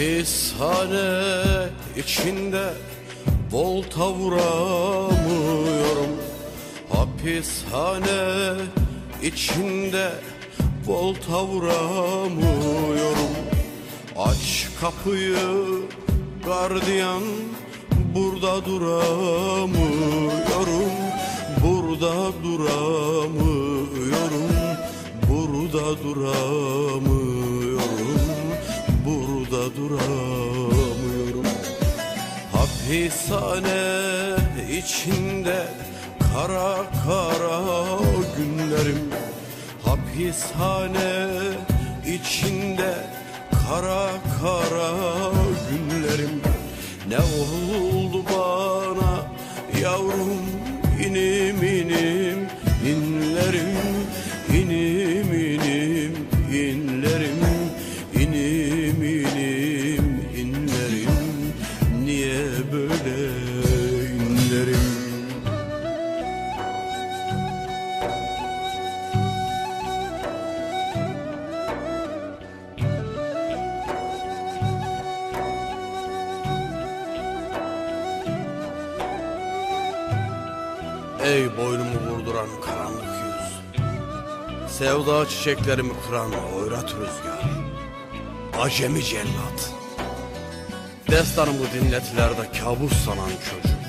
Hapishane içinde volta vuramıyorum Hapishane içinde volta vuramıyorum Aç kapıyı gardiyan burada duramıyorum. Burada duramıyorum Burada duramıyorum Burada duramıyorum. Hapishane içinde kara kara günlerim. Hapishane içinde kara kara günlerim. Ne oldu bana yavrum inim inim inlerim böyle inlerim Ey boynumu vurduran karanlık yüz. Sevda çiçeklerimi kıran hoyrat rüzgar. Acemi cellat Destanımı dinletilerde kabus sanan çocuk